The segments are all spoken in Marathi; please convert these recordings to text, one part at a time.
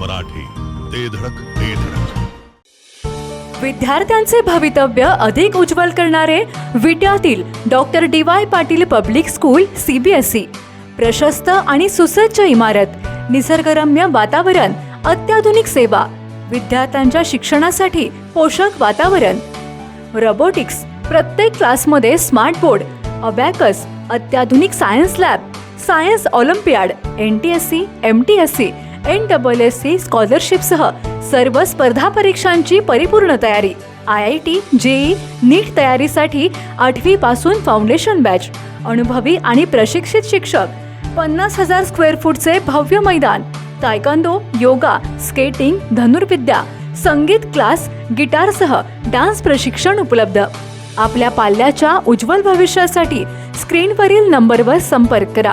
मराठी. ते धडक ते धडक. विद्यार्थ्यांचे भवितव्य अधिक उज्ज्वल करणारे विट्यातील doctor D Y Patil public school CBSE प्रशस्त आणि सुसज्ज इमारत निसर्गरम्य वातावरण अत्याधुनिक सेवा विद्यार्थ्यांच्या शिक्षणासाठी पोषक वातावरण. रोबोटिक्स प्रत्येक क्लासमध्ये स्मार्ट बोर्ड अबॅकस अत्याधुनिक science lab science olympiad N T S C M T S C N double S C स्कॉलरशिपसह सर्व स्पर्धा परीक्षांची परिपूर्ण तयारी. I I T JEE NEET तयारीसाठी आठवी पासून फाउंडेशन बॅच अनुभवी आणि प्रशिक्षित शिक्षक पन्नास हजार स्क्वेअर फूटचे भव्य मैदान तायकांदो योगा स्केटिंग धनुर्विद्या संगीत क्लास गिटारसह डान्स प्रशिक्षण उपलब्ध. आपल्या पाल्याच्या उज्ज्वल भविष्यासाठी स्क्रीनवरील नंबरवर संपर्क करा.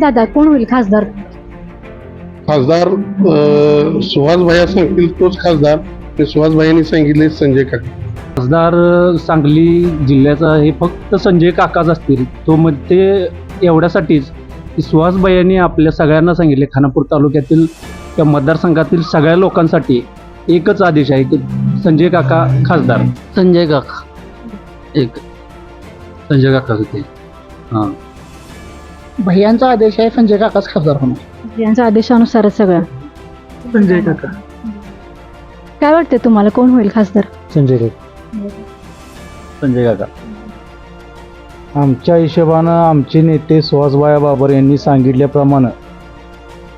दादा कोण होईल खासदार? खासदार सुहास भैया सांगतील तोच खासदार. ते सुहास भैयांनी सांगितले संजय काका. खासदार सांगली जिल्ह्याचा हे फक्त संजय काकाच असतील. तो मग ते एवढ्यासाठीच की सुहासबाईंनी आपल्या सगळ्यांना सांगितले खानापूर तालुक्यातील त्या मतदारसंघातील सगळ्या लोकांसाठी एकच आदेश आहे की संजय काका खासदार. संजय काका. एक. संजय काका होते. हां. भैयांचा आदेश आहे संजय काकाच खासदार होणार. यांच्या आदेशानुसारच सगळं. संजय काका. काय वाटतं तुम्हाला? कोण होईल खासदार? संजय काका. संजय काका. आमच्या हिशोबानं आमचे नेते सुहासबाया बाबर यांनी सांगितल्याप्रमाणे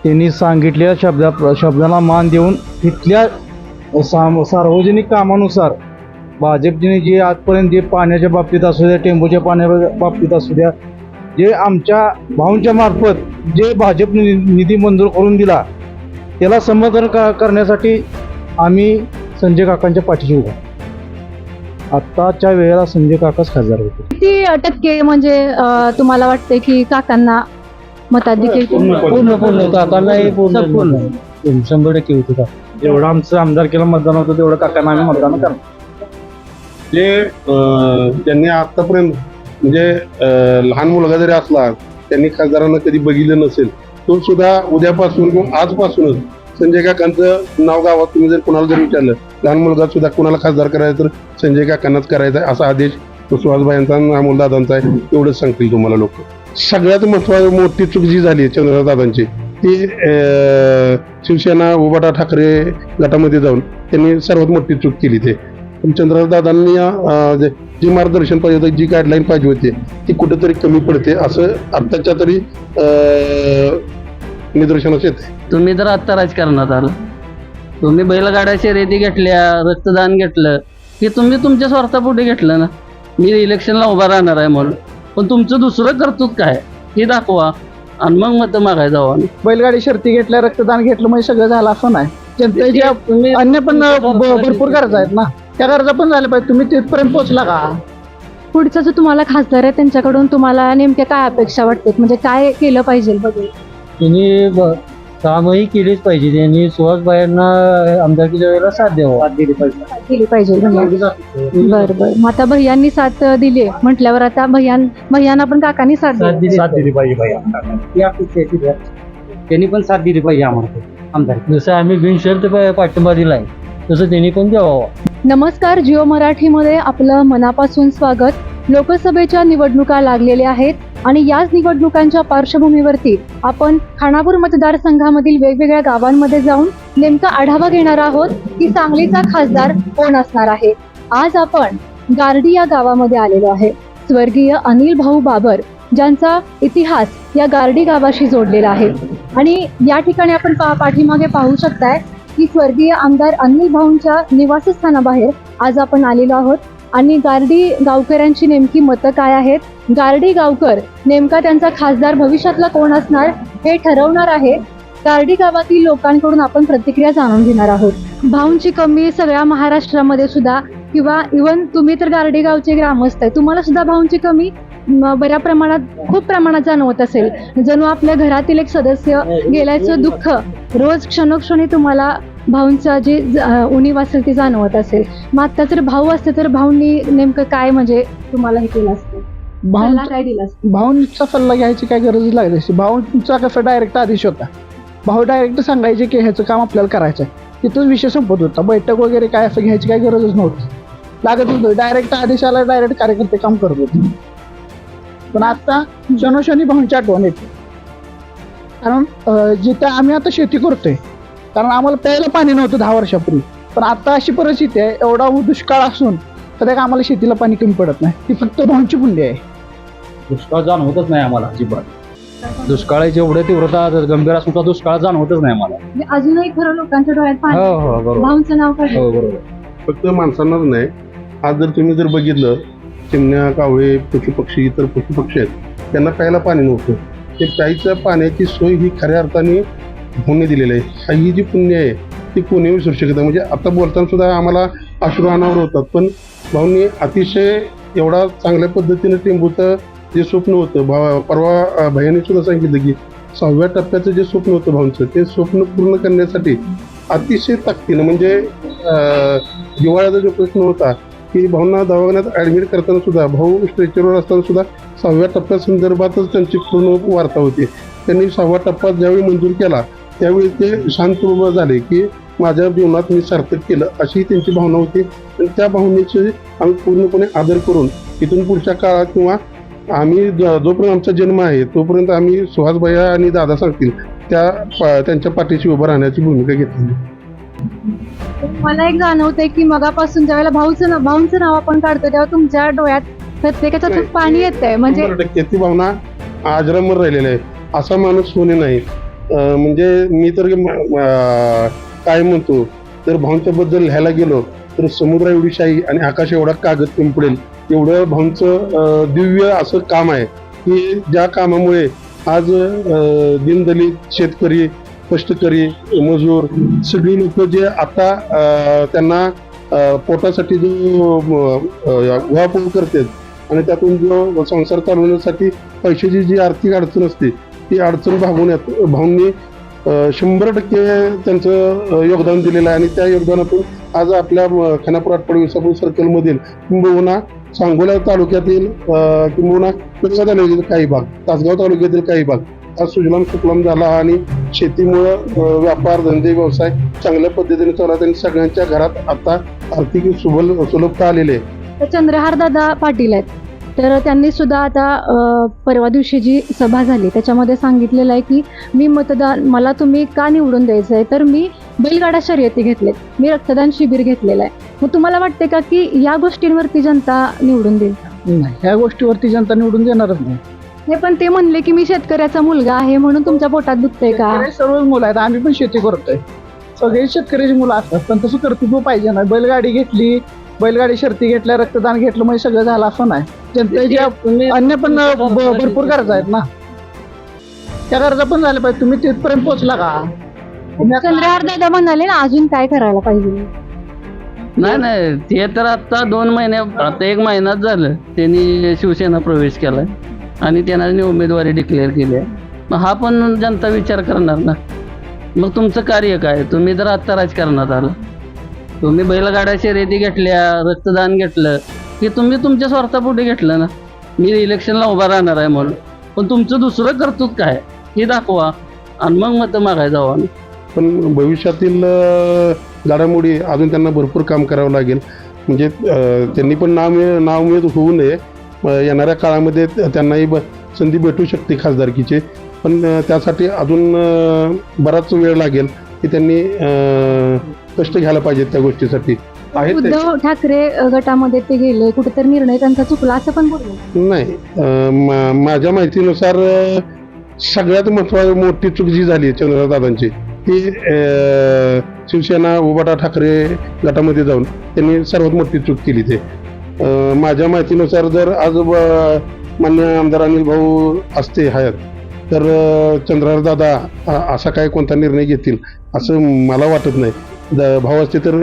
त्यांनी सांगितलेल्या शब्दा शब्दाला मान देऊन तिथल्या साम सार्वजनिक कामानुसार भाजपने जे आजपर्यंत जे पाण्याच्या बाबतीत असू द्या टेंबूच्या पाण्या बाबतीत असू द्या जे आमच्या भाऊंच्या मार्फत जे भाजपने नि- निधी मंजूर करून दिला त्याला का करण्यासाठी आम्ही संजय काकांच्या पाठीशी उभा आत्ताच्या वेळेला संजय काकाच खासदार होते किती टक्के म्हणजे तुम्हाला वाटते की काकांना मताधिक्य पूर्ण पूर्ण काकांना हे पूर्ण शंभर टक्के होते का जेवढं आमचं आमदार केलं मतदान होतं तेवढं काकांना आम्ही मतदान करणार जे त्यांनी आतापर्यंत म्हणजे लहान मुलगा जरी असला त्यांनी खासदारांना कधी बघितलं नसेल तो सुद्धा उद्यापासून किंवा आजपासूनच संजय काकांचं नाव गावात तुम्ही जर कुणाला जर विचारलं लहान मुलगा सुद्धा कुणाला खासदार करायचं तर संजय काकांनाच करायचा आहे असा आदेश तो सुहासबाईंचा आणि अमोलदादांचा आहे एवढंच सांगतील तुम्हाला लोक. सगळ्यात महत्वाची मोठी चूक जी झाली चंद्रकांत दादांची ती शिवसेना उबाटा ठाकरे गटामध्ये जाऊन त्यांनी सर्वात मोठी चूक केली ते. पण चंद्रकांत दादांनी अं, जे- मार्गदर्शन पाहिजे होतं जी गाईडलाईन पाहिजे होती ती कुठेतरी कमी पडते असं आत्ताच्या तरी निदर्शनास येते. तुम्ही तर आत्ता राजकारणात आला. तुम्ही बैलगाड्या शर्यती घेतल्या रक्तदान घेतलं हे तुम्ही तुमच्या स्वार्थापोटी घेतलं ना. मी इलेक्शनला उभा राहणार आहे म्हणून. पण तुमचं दुसरं कर्तृत्व काय? हे दाखवा. आणि मग मत मागायला जावं. बैलगाडी शर्ती घेतल्या रक्तदान घेतलं म्हणजे सगळं झालं असं नाही. जनतेच्या तुम्ही अन्य पण भरपूर गरजा आहेत ना. त्या गरजा पण झाल्या पाहिजे. तुम्ही तिथपर्यंत पोहोचला का? पुढचा जो तुम्हाला खासदार आहे त्यांच्याकडून तुम्हाला नेमक्या काय अपेक्षा वाटतात? म्हणजे काय केलं पाहिजे बघेल त्यांनी ब- कामही केलीच पाहिजे. त्यांनी सुहासबाईंना आमदारकीच्या वेळेला साथ द्यावा. साथ दिली पाहिजे. बर बर. मग आता भैयांनी साथ दिली. म्हटल्यावर आता भैयान भैयांना पण काकांनी साथ साथ दिली. साथ दिली पाहिजे पाहिजे त्यांनी पण साथ दिली पाहिजे आम्हाला. आमदार जसं आम्ही बिनशर्त पा- पाठिंबा दिलाय. तसं त्यांनी पण द्यावा. नमस्कार जिओ मराठीमध्ये आपलं मनापासून स्वागत. लोकसभेच्या निवडणुका लागलेल्या आहेत आणि याच निवडणुकांच्या पार्श्वभूमीवरती आपण खानापूर मतदारसंघामधील वेगवेगळ्या गावांमध्ये जाऊन नेमका आढावा घेणार आहोत की सांगलीचा खासदार कोण असणार आहे. आज आपण गार्डी या गावामध्ये आलेलो आहे. स्वर्गीय अनिल भाऊ बाबर ज्यांचा इतिहास या गार्डी गावाशी जोडलेला आहे. आणि या ठिकाणी आपण पा पाठीमागे पाहू शकताय की स्वर्गीय आमदार अनिल भाऊंच्या निवासस्थानाबाहेर आज आपण आलेलो आहोत. आणि गार्डी गावकऱ्यांची नेमकी मतं काय आहेत? गार्डी गावकर नेमका त्यांचा खासदार भविष्यातला कोण असणार हे ठरवणार आहे. गार्डी गावातील लोकांकडून आपण प्रतिक्रिया जाणून घेणार आहोत. भाऊंची कमी सगळ्या महाराष्ट्रामध्ये सुद्धा किंवा इवन तुम्ही तर गार्डी गावचे ग्रामस्थ आहे. तुम्हाला सुद्धा भाऊंची कमी बऱ्या प्रमाणात खूप प्रमाणात जाणवत असेल. जणू आपल्या घरातील एक सदस्य गेल्याचं दुःख रोज क्षणोक्षणी तुम्हाला भाऊंचा जे उणीव असेल ती जाणवत असेल. मग आता जर भाऊ असते तर भाऊंनी नेमकं काय म्हणजे तुम्हाला हे केलं असतं? काय दिला? भाऊंचा सल्ला घ्यायची काय गरज लागली असते? भाऊंचा कसं डायरेक्ट आदेश होता? भाऊ डायरेक्ट सांगायचे की ह्याचं काम आपल्याला करायचं आहे तिथंच विषय संपत होता. बैठक वगैरे काय असं घ्यायची काय गरजच नव्हती. लागत होतं. डायरेक्ट आदेशाला डायरेक्ट कार्यकर्ते काम करत होते. पण आता क्षणोक्षणी भाऊंची आठवण येते. कारण जिथं आम्ही आता शेती करतोय कारण आम्हाला प्यायला पाणी नव्हतं दहा वर्षापूर्वी पण आता अशी परिस्थिती आहे एवढा दुष्काळ असून तर आम्हाला शेतीला पाणी कमी पडत नाही. ती फक्त भाऊंची पुण्य आहे. दुष्काळ जाणवतच नाही आम्हाला अजिबात. दुष्काळाची एवढ्या तीव्रता गंभीर असून दुष्काळ जाणवतच नाही आम्हाला. म्हणजे अजूनही खरं लोकांच्या डोळ्यात पाणी हो हो भाऊंचं नाव काय हो बरोबर. फक्त माणसांनाच नाही. आज जर तुम्ही जर बघितलं चिमण्या कावळे पशुपक्षी इतर पशुपक्षी आहेत त्यांना प्यायला पाणी नव्हतं. ते प्यायच्या पाण्याची सोय ही खऱ्या अर्थाने होणे दिलेली आहे. हा ही जी पुण्य आहे ती कोणी विसरू शकत म्हणजे आता बोलताना सुद्धा आम्हाला अश्रू अनावर होतात. पण भाऊंनी अतिशय एवढा चांगल्या पद्धतीने टेंबूचं जे स्वप्न होतं भावा परवा भयाने सुद्धा सांगितलं की सहाव्या टप्प्याचं जे स्वप्न होतं भाऊंचं ते स्वप्न पूर्ण करण्यासाठी अतिशय ताकदीनं म्हणजे हिवाळ्याचा जो प्रश्न होता की भाऊंना दवाखान्यात ऍडमिट करताना सुद्धा भाऊ स्ट्रेचरवर असताना सुद्धा सहाव्या टप्प्या संदर्भातच त्यांची पूर्ण वार्ता होती. त्यांनी सहावा टप्पा ज्यावेळी मंजूर केला त्यावेळी ते शांत झाले की माझ्या जीवनात मी सार्थक केलं अशी त्यांची भावना होती. आणि त्या भावनेचे आम्ही पूर्णपणे आदर करून इथून पुढच्या काळात किंवा आम्ही ज- जोपर्यंत आमचा जन्म आहे तोपर्यंत आम्ही सुहासभैया आणि दादा सांगतील त्या पा- त्यांच्या पाठीशी उभं राहण्याची भूमिका घेतली मला एक जाणवतंय की मगापासून ज्यावेळेला भाऊचं ना भाऊंचं नाव आपण काढतो तेव्हा तुमच्या डोळ्यात प्रत्येकाच्या पाणी येत आहे म्हणजे शंभर टक्के ती भावना आजरामर राहिलेली आहे. असा माणूस होणे नाही. अं, म्हणजे मी तर अं, काय म्हणतो तर भाऊंच्या बद्दल लिहायला गेलो तर समुद्र एवढी शाही आणि आकाश एवढा कागद कमी पडेल एवढं भाऊंचं अं, दिव्य असं काम आहे. की ज्या कामामुळे आज अं, दीनदलित शेतकरी कष्टकरी मजूर. सगळी लोक जे आता त्यांना पोटासाठी जो उहापोह करतात आणि त्यातून जो संसार चालवण्यासाठी पैशाची जी आर्थिक अडचण असते ती अडचण भागवण्यात भाऊंनी शंभर टक्के त्यांचं योगदान दिलेलं आहे. आणि त्या योगदानातून आज आपल्या खानापूर आटपाडी विसापूर सर्कलमधील किंबहुना सांगोला तालुक्यातील किंबहुना तालुक्यातील काही भाग. तासगाव तालुक्यातील काही भाग. आज सुजलाम सुफलाम झाला आणि शेतीमुळं व्यापार धंदे व्यवसाय चांगल्या पद्धतीने चालत आणि सगळ्यांच्या घरात आता आर्थिक सुबल सुलभता आलेली आहे. तर चंद्रहार दादा पाटील आहेत. तर त्यांनी सुद्धा आता परवा दिवशी जी सभा झाली त्याच्यामध्ये सांगितलेलं आहे की मी मतदान मला तुम्ही का निवडून द्यायचं आहे? तर मी बैलगाडा शर्यती घेतलेत. मी रक्तदान शिबिर घेतलेलं आहे. मग तुम्हाला वाटते का की या गोष्टींवरती जनता निवडून देईल? नाही ह्या गोष्टीवरती जनता निवडून देणारच नाही. हे पण ते म्हणले की मी शेतकऱ्याचा मुलगा आहे म्हणून तुमच्या पोटात दुखतंय का? शेतकरी सर्वच मुलं आहेत. आम्ही पण शेती करतोय. सगळे शेतकऱ्याची मुलं असतात. पण तसं कर्तृत्व पाहिजे ना बैलगाडी घेतली बैलगाडी शर्ती घेतल्या रक्तदान घेतलं म्हणजे सगळं झालं असं नाही. जनतेच्या अन्य पण ब- भरपूर गरजा आहेत ना. त्या गरजा पण झाल्या पाहिजे. तुम्ही तिथपर्यंत पोहोचला का? तुम्ही आता- चंद्रहार दादा म्हणाले ना अजून काय करायला पाहिजे? नाही नाही. ते तर आता दोन महिने आता एक महिनाच झालं. त्यांनी शिवसेना प्रवेश केलाय. आणि त्यांनी उमेदवारी डिक्लेअर केली आहे. मग हा पण जनता विचार करणार ना. मग तुमचं कार्य काय? तुम्ही जर आत्ता राजकारणात आलं. तुम्ही बैलगाड्या शर्यती घेतल्या रक्तदान घेतलं. की तुम्ही तुमच्या स्वार्थापोटी घेतलं ना. मी इलेक्शनला उभा राहणार आहे म्हणून. पण तुमचं दुसरं कर्तृत्व काय? हे दाखवा. आणि मग मतं मागायला जावं पण भविष्यातील घडामोडी अजून त्यांना भरपूर काम करावं लागेल. म्हणजे त्यांनी पण नाव नावमेद होऊ नये. येणाऱ्या काळामध्ये त्यांनाही ब संधी भेटू शकते खासदारकीची. पण त्यासाठी अजून बराच वेळ लागेल की त्यांनी कष्ट घ्यायला पाहिजेत त्या गोष्टीसाठी. उद्धव ठाकरे गटामध्ये ते गेले कुठेतरी निर्णय त्यांचा चुकला असं पण नाही माझ्या माहितीनुसार सगळ्यात महत्वाची मोठी चूक जी झाली चंद्रदादांची ती शिवसेना उबाटा ठाकरे गटामध्ये जाऊन त्यांनी सर्वात मोठी चूक केली ते. माझ्या माहितीनुसार जर आज मान्य आमदार अनिल भाऊ असते हयात तर चंद्रहार दादा असा काय कोणता निर्णय घेतील असं मला वाटत नाही. भाऊ असते तर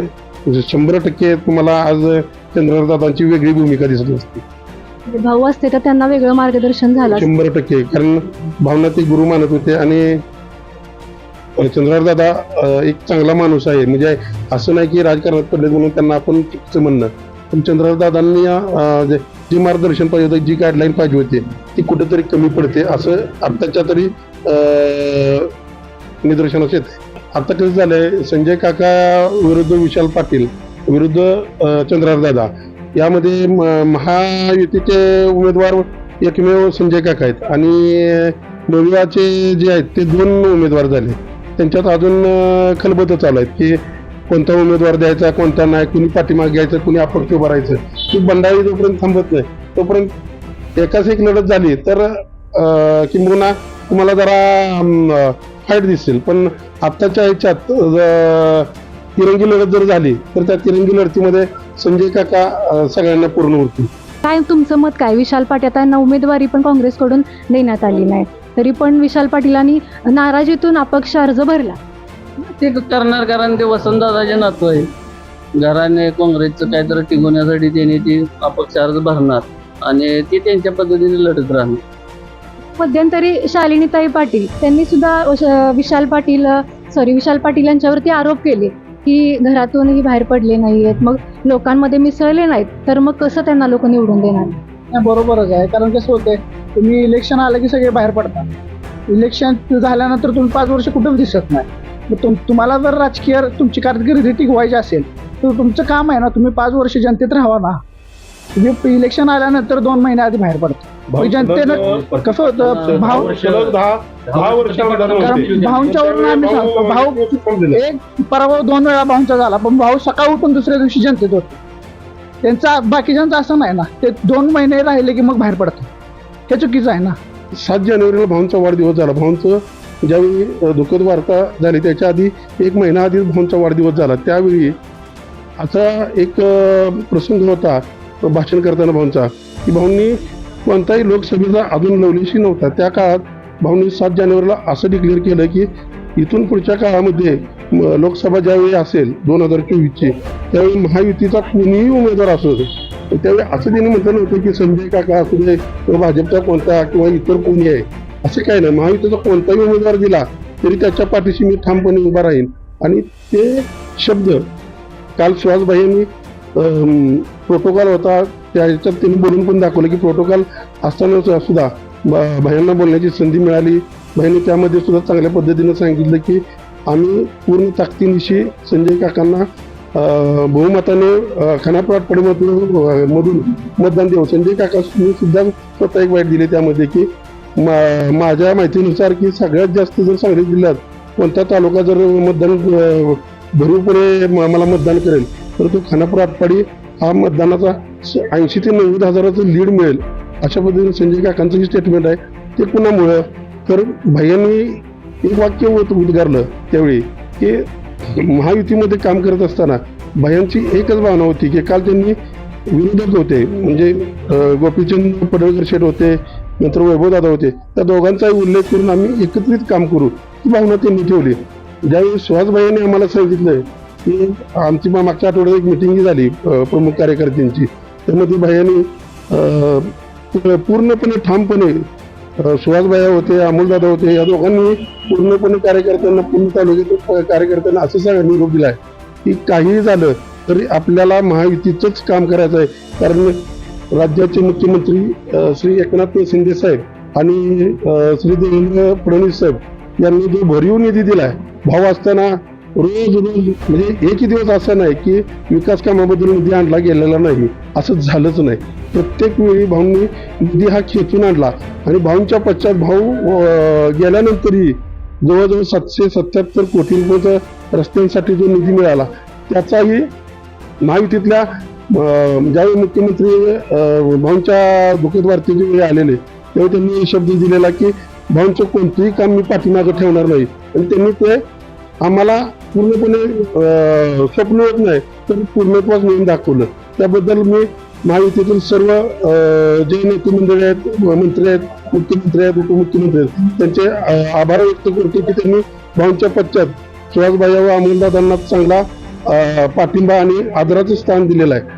शंभर टक्के तुम्हाला आज चंद्रहार दादांची वेगळी भूमिका दिसत असते. म्हणजे भाऊ असते तर त्यांना वेगळं मार्गदर्शन झालं. शंभर टक्के कारण भावना ते गुरु मानत होते आणि चंद्रहार दादा एक चांगला माणूस आहे. म्हणजे असं नाही की राजकारणात पडले म्हणून त्यांना आपण चुकीचं म्हणणं. पण चंद्रहार दादांनी जे मार्गदर्शन पाहिजे होतं जी गाईडलाईन पाहिजे होती ती कुठेतरी कमी पडते असं आत्ताच्या तरी निदर्शनास येते. आता कसं झालंय संजय काका विरुद्ध विशाल पाटील विरुद्ध अं, दादा यामध्ये म- महायुतीचे उमेदवार एकमेव संजय काका आहेत. आणि नवियाचे जे आहेत ते दोन उमेदवार झाले. त्यांच्यात अजून खलबत चालू आहेत की कोणता उमेदवार द्यायचा कोणता नाही कुणी पाठीमाग घ्यायचं कुणी अपक्ष भरायचं राहायचं ती बंडाळी जोपर्यंत थांबत नाही तोपर्यंत एकाच एक लढत झाली. तर किंबहुना तुम्हाला जरा फाईट दिसेल. पण आत्ताच्या ह्याच्यात तिरंगी लढत जर झाली तर त्या तिरंगी लढतीमध्ये संजय काका सगळ्यांना पूर्ण होतील. काय तुमचं मत काय? विशाल पाटील आता यांना उमेदवारी पण काँग्रेसकडून देण्यात आली नाही. तरी पण विशाल पाटीलांनी नाराजीतून अपक्ष अर्ज भरला. ते करणार कारण ते वसंतदादाचे नातू आहे. घराने काँग्रेसचं काहीतरी टिकवण्यासाठी त्यांनी ती अपक्ष अर्ज भरणार आणि ते त्यांच्या पद्धतीने लढत राहणार. मध्यंतरी शालिनीताई पाटील त्यांनी सुद्धा विशाल पाटील सॉरी विशाल पाटील यांच्यावरती आरोप केले की घरातूनही बाहेर पडले नाहीयेत मग लोकांमध्ये मिसळले नाहीत तर मग कसं त्यांना लोक निवडून देणार? बरोबरच आहे कारण कसं होतंय तुम्ही इलेक्शन आलं की सगळे बाहेर पडतात. इलेक्शन झाल्यानंतर तुम्ही पाच वर्ष कुठेच दिसत नाही. तुम तुम्हाला जर राजकीय तुमची कारकिर्दी टिकवायची असेल तर तुमचं काम आहे ना तुम्ही पाच वर्ष जनतेत राहावा ना. तुम्ही इलेक्शन आल्यानंतर दोन महिने आधी बाहेर पडता. जनतेनं कसं होतं भाव नव्हते. भाऊंच्यावरून आम्ही सांगतो भाऊ भाऊ एक पराभव दोन वेळा भाऊंचा झाला पण भाऊ सकाळ उठून दुसऱ्या दिवशी जनतेत होते. त्यांचा बाकीच्यांचं असं नाही ना ते दोन महिने राहिले की मग बाहेर पडतात हे चुकीचं आहे ना. सात जानेवारीला भाऊंचा वाढदिवस झाला. भाऊंचं ज्यावेळी दुःखद वार्ता झाली त्याच्या आधी एक महिना आधी भाऊंचा वाढदिवस झाला. त्यावेळी असा एक प्रसंग होता भाषण करताना भाऊंचा की भाऊंनी कोणताही लोकसभेचा अजून लवलेशी नव्हता. त्या काळात भाऊंनी सात जानेवारीला असं डिक्लेअर केलं की इथून पुढच्या काळामध्ये लोकसभा ज्यावेळी असेल दोन हजार चोवीसची त्यावेळी महायुतीचा कोणीही उमेदवार असो त्यावेळी असं त्यांनी म्हटलं नव्हतं की संजय काका असू दे किंवा भाजपचा कोणता किंवा इतर कोणी आहे असं काही नाही. महायुतीचा कोणताही उमेदवार दिला तरी त्याच्या पाठीशी मी ठामपणे उभा राहीन. आणि ते शब्द काल सुहासभाई यांनी प्रोटोकॉल होता त्याच्यात त्यांनी बोलून पण दाखवलं की प्रोटोकॉल असताना सुद्धा ब- भायांना बोलण्याची संधी मिळाली. भाईंनी त्यामध्ये सुद्धा चांगल्या पद्धतीनं सांगितलं की आम्ही पूर्ण ताकदीनिशी संजय काकांना बहुमताने अं, खानापुरात मधून मतदान देऊ. संजय काका सुद्धा स्वतः एक वाईट दिले त्यामध्ये की मा- माझ्या माहितीनुसार की सगळ्यात जास्त जर सांगली जिल्ह्यात कोणता तालुका जर मतदान भरपूरपणे म- मला मतदान करेल तर तो खानापूर आटपाडी हा मतदानाचा ऐंशी ते नव्वद हजाराचं लीड मिळेल. अशा पद्धतीने संजय काकांचं जे स्टेटमेंट आहे ते कुणामुळं? तर भैयांनी एक वाक्य उद्गारलं त्यावेळी की महायुतीमध्ये काम करत असताना भयांची एकच भावना होती की काल त्यांनी विरोधक होते म्हणजे गोपीचंद पडळकर शेठ होते नंतर वैभव दादा होते. त्या दोघांचाही उल्लेख करून आम्ही एकत्रित काम करू ही भावना त्यांनी ठेवली. ज्यावेळी सुहासभाईंनी आम्हाला सांगितलं की आमची मागच्या आठवड्यात एक मिटिंग झाली प्रमुख कार्यकर्त्यांची. त्यामध्ये भाईयांनी पूर्णपणे ठामपणे अ, सुहासबाया होते अमोलदादा होते या दोघांनी पूर्णपणे कार्यकर्त्यांना पूर्ण तालुक्यातील कार्यकर्त्यांना असं सगळं निरोप आहे की काहीही झालं तरी आपल्याला महायुतीचंच काम करायचं आहे कारण राज्याचे मुख्यमंत्री श्री एकनाथ शिंदे साहेब आणि श्री देवेंद्र फडणवीस साहेब यांनी जो भरीव निधी दिलाय भाव असताना रोज रोज म्हणजे एकही दिवस असा नाही की विकास कामाबद्दल निधी आणला गेलेला नाही असं झालंच नाही. प्रत्येक वेळी भाऊंनी निधी हा खेचून आणला आणि भाऊंच्या पश्चात भाऊ गेल्यानंतरही जवळजवळ सातशे सत्याहत्तर कोटी रुपयाचा रस्त्यांसाठी जो निधी मिळाला त्याचाही महायुतीतल्या ज्यावेळी मुख्यमंत्री भाऊंच्या दुःखद जे वेळी आलेले त्यावेळी त्यांनी शब्द दिलेला की भाऊंचं कोणतंही काम मी पाठीमागं ठेवणार नाही. आणि त्यांनी ते आम्हाला पूर्णपणे स्वप्न होत नाही तर पूर्णत्वाच नेऊन दाखवलं. त्याबद्दल मी महायुतीतील सर्व जे नेते मंडळी आहेत मंत्री आहेत मुख्यमंत्री आहेत उपमुख्यमंत्री आहेत त्यांचे आभार व्यक्त करतो की त्यांनी भाऊंच्या पश्चात सुहासबाई व अमोलदादांना चांगला पाठिंबा आणि आदराचं स्थान दिलेलं आहे.